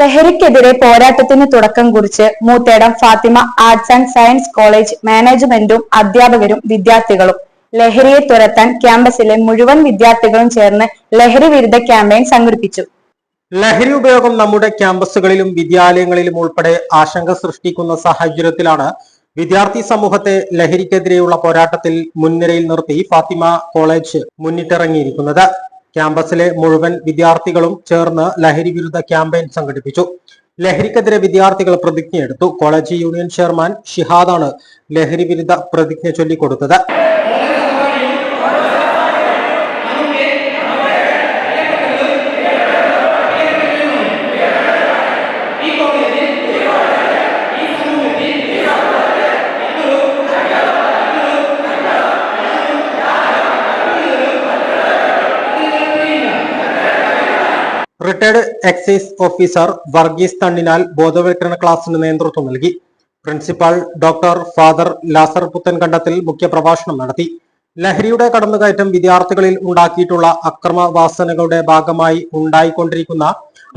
ലഹരിക്കെതിരെ പോരാട്ടത്തിന് തുടക്കം കുറിച്ച് Moothedam Fathima arts and science college മാനേജ്മെന്റും അധ്യാപകരും വിദ്യാർത്ഥികളും. ലഹരിയെ തുരത്താൻ ക്യാമ്പസിലെ മുഴുവൻ വിദ്യാർത്ഥികളും ചേർന്ന് ലഹരി വിരുദ്ധ ക്യാമ്പയിൻ സംഘടിപ്പിച്ചു. ലഹരി ഉപയോഗം നമ്മുടെ ക്യാമ്പസുകളിലും വിദ്യാലയങ്ങളിലും ഉൾപ്പെടെ ആശങ്ക സൃഷ്ടിക്കുന്ന സാഹചര്യത്തിലാണ് വിദ്യാർത്ഥി സമൂഹത്തെ ലഹരിക്കെതിരെയുള്ള പോരാട്ടത്തിൽ മുൻനിരയിൽ നിർത്തി ഫാത്തിമ കോളേജ് മുന്നിട്ടിറങ്ങിയിരിക്കുന്നത്. ക്യാമ്പസിലെ മുഴുവൻ വിദ്യാർത്ഥികളും ചേർന്ന് ലഹരി വിരുദ്ധ ക്യാമ്പയിൻ സംഘടിപ്പിച്ചു. ലഹരിക്കെതിരെ വിദ്യാർത്ഥികൾ പ്രതിജ്ഞയെടുത്തു. കോളേജ് യൂണിയൻ ചെയർമാൻ ഷിഹാദാണ് ലഹരി വിരുദ്ധ പ്രതിജ്ഞ ചൊല്ലിക്കൊടുത്തത്. Retired excise officer Varghese Thanninal ബോധവൽക്കരണ ക്ലാസിന് നേതൃത്വം നൽകി. പ്രിൻസിപ്പാൾ ഡോക്ടർ ഫാദർ ലാസർ പുത്തൻ കണ്ടത്തിൽ മുഖ്യപ്രഭാഷണം നടത്തി. ലഹരിയുടെ കടന്നുകയറ്റം വിദ്യാർത്ഥികളിൽ ഉണ്ടാക്കിയിട്ടുള്ള അക്രമവാസനകളുടെ ഭാഗമായി ഉണ്ടായിക്കൊണ്ടിരിക്കുന്ന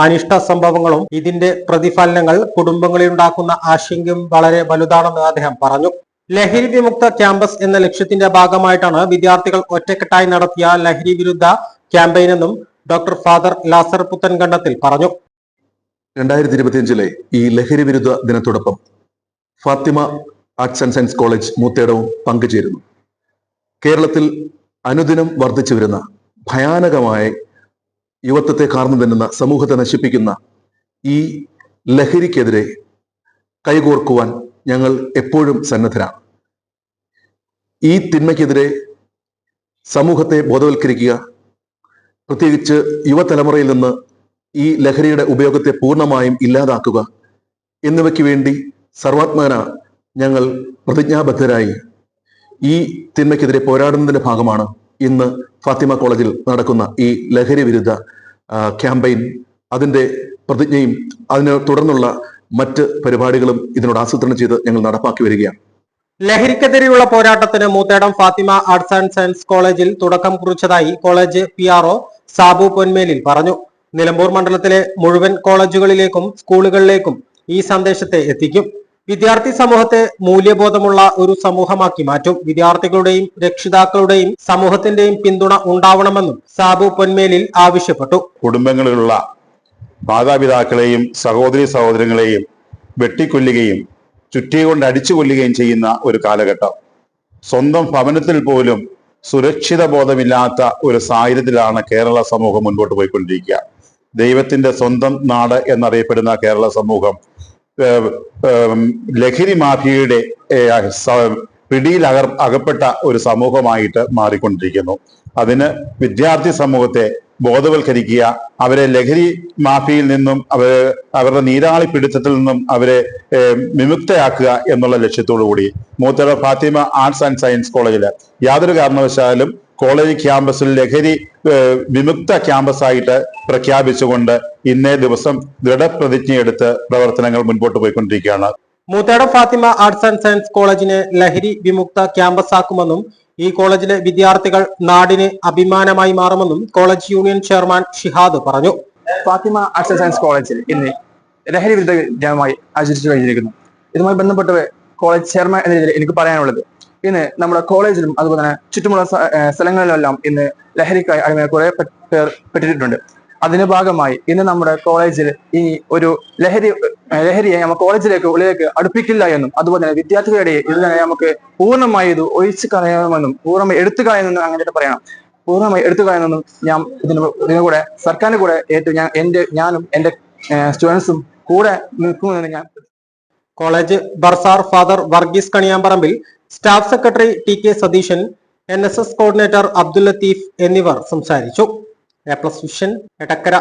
അനിഷ്ട സംഭവങ്ങളും ഇതിന്റെ പ്രതിഫലനങ്ങൾ കുടുംബങ്ങളിൽ ഉണ്ടാക്കുന്ന ആശങ്കയും വളരെ വലുതാണെന്ന് അദ്ദേഹം പറഞ്ഞു. ലഹരി വിമുക്ത ക്യാമ്പസ് എന്ന ലക്ഷ്യത്തിന്റെ ഭാഗമായിട്ടാണ് വിദ്യാർത്ഥികൾ ഒറ്റക്കെട്ടായി നടത്തിയ ലഹരി വിരുദ്ധ ക്യാമ്പയിനെന്നും ഡോക്ടർ ഫാദർ ലാസർ പുത്തൻകണ്ടത്തിൽ പറഞ്ഞു. രണ്ടായിരത്തി ഇരുപത്തിയഞ്ചിലെ ഈ ലഹരി വിരുദ്ധ ദിനത്തോടൊപ്പം Fathima arts and science college മൂത്തേടവും പങ്കുചേരുന്നു. കേരളത്തിൽ അനുദിനം വർദ്ധിച്ചു വരുന്ന ഭയാനകമായ യുവത്വത്തെ കാർന്നു തിന്നുന്ന സമൂഹത്തെ നശിപ്പിക്കുന്ന ഈ ലഹരിക്കെതിരെ കൈകോർക്കുവാൻ ഞങ്ങൾ എപ്പോഴും സന്നദ്ധരാണ്. ഈ തിന്മയ്ക്കെതിരെ സമൂഹത്തെ ബോധവൽക്കരിക്കുക പ്രത്യേകിച്ച് യുവതലമുറയിൽ നിന്ന് ഈ ലഹരിയുടെ ഉപയോഗത്തെ പൂർണമായും ഇല്ലാതാക്കുക എന്നിവയ്ക്ക് വേണ്ടി സർവാത്മന ഞങ്ങൾ പ്രതിജ്ഞാബദ്ധരായി. ഈ തിന്മയ്ക്കെതിരെ പോരാടുന്നതിന്റെ ഭാഗമാണ് ഇന്ന് ഫാത്തിമ കോളേജിൽ നടക്കുന്ന ഈ ലഹരി വിരുദ്ധ ക്യാമ്പയിൻ. അതിന്റെ പ്രതിജ്ഞയും അതിനെ തുടർന്നുള്ള മറ്റ് പരിപാടികളും ഇതിനോട് ആസൂത്രണം ചെയ്ത് ഞങ്ങൾ നടപ്പാക്കി വരികയാണ്. ലഹരിക്കെതിരെയുള്ള പോരാട്ടത്തിന് Moothedam Fathima arts and science കോളേജിൽ തുടക്കം കുറിച്ചതായി college P RO Sabu Ponmelil പറഞ്ഞു. നിലമ്പൂർ മണ്ഡലത്തിലെ മുഴുവൻ കോളേജുകളിലേക്കും സ്കൂളുകളിലേക്കും ഈ സന്ദേശത്തെ എത്തിക്കും. വിദ്യാർത്ഥി സമൂഹത്തെ മൂല്യബോധമുള്ള ഒരു സമൂഹമാക്കി മാറ്റും. വിദ്യാർത്ഥികളുടെയും രക്ഷിതാക്കളുടെയും സമൂഹത്തിന്റെയും പിന്തുണ ഉണ്ടാവണമെന്നും സാബു പൊന്മേലിൽ ആവശ്യപ്പെട്ടു. കുടുംബങ്ങളിലുള്ള മാതാപിതാക്കളെയും സഹോദരി സഹോദരങ്ങളെയും വെട്ടിക്കൊല്ലുകയും ചുറ്റിയെ കൊണ്ട് അടിച്ചു കൊല്ലുകയും ചെയ്യുന്ന ഒരു കാലഘട്ടം. സ്വന്തം ഭവനത്തിൽ പോലും സുരക്ഷിത ബോധമില്ലാത്ത ഒരു സാഹചര്യത്തിലാണ് കേരള സമൂഹം മുൻപോട്ട് പോയിക്കൊണ്ടിരിക്കുക. ദൈവത്തിന്റെ സ്വന്തം നാട് എന്നറിയപ്പെടുന്ന കേരള സമൂഹം ലഹരി മാഫിയയുടെ പിടിയിൽ അകർ അകപ്പെട്ട ഒരു സമൂഹമായിട്ട് മാറിക്കൊണ്ടിരിക്കുന്നു. അതിന് വിദ്യാർത്ഥി സമൂഹത്തെ ബോധവൽക്കരിക്കുക അവരെ ലഹരി മാഫിയിൽ നിന്നും അവരെ അവരുടെ നീരാളി പിടുത്തത്തിൽ നിന്നും അവരെ വിമുക്തയാക്കുക എന്നുള്ള ലക്ഷ്യത്തോടു കൂടി Moothara Fathima arts and science കോളേജിൽ യാതൊരു കാരണവശാലും കോളേജ് ക്യാമ്പസിൽ ലഹരി വിമുക്ത വിമുക്ത ക്യാമ്പസായിട്ട് പ്രഖ്യാപിച്ചുകൊണ്ട് ഇന്നേ ദിവസം ദൃഢപ്രതിജ്ഞയെടുത്ത് പ്രവർത്തനങ്ങൾ മുൻപോട്ട് പോയിക്കൊണ്ടിരിക്കുകയാണ്. Moothedam Fathima arts and science കോളേജിനെ ലഹരി വിമുക്ത ക്യാമ്പസ് ആക്കുമെന്നും ഈ കോളേജിലെ വിദ്യാർത്ഥികൾ നാടിന് അഭിമാനമായി മാറുമെന്നും കോളേജ് യൂണിയൻ ചെയർമാൻ ഷിഹാദ് പറഞ്ഞു. ഫാത്തിമ ആർട്സ് സയൻസ് കോളേജിൽ ഇന്ന് ലഹരി വിരുദ്ധ ദിനമായി ആചരിച്ചു കഴിഞ്ഞിരിക്കുന്നു. ഇതുമായി ബന്ധപ്പെട്ട് കോളേജ് ചെയർമാൻ എന്ന രീതിയിൽ എനിക്ക് പറയാനുള്ളത് ഇന്ന് നമ്മുടെ കോളേജിലും അതുപോലെ തന്നെ ചുറ്റുമുള്ള സ്ഥലങ്ങളിലെല്ലാം ഇന്ന് ലഹരിക്കായി അടിമയെ കുറെ പേർ പെട്ടിട്ടുണ്ട്. അതിന്റെ ഭാഗമായി ഇന്ന് നമ്മുടെ കോളേജിൽ ഈ ഒരു ലഹരി ലഹരിയെ നമ്മൾ കോളേജിലേക്ക് ഉള്ളിലേക്ക് അടുപ്പിക്കില്ല എന്നും. അതുപോലെ തന്നെ വിദ്യാർത്ഥികളുടെ ഇതിനെ നമുക്ക് പൂർണമായി ഇത് ഒഴിച്ചു കളയണമെന്നും പൂർണമായി എടുത്തു കളയുമെന്നും അങ്ങനെ പറയണം. പൂർണമായി എടുത്തു കളയണമെന്നും ഞാൻ ഇതിന് ഇതിനു കൂടെ സർക്കാരിന്റെ കൂടെ ഏറ്റവും ഞാൻ എന്റെ ഞാനും എന്റെ സ്റ്റുഡൻസും കൂടെ നിൽക്കുമെന്ന് ഞാൻ college bursar father Varghese Kaniyamparambil staff secretary T K Satheesan N S S coordinator Abdul Latheef എന്നിവർ സംസാരിച്ചു. A plus vision Edakkara.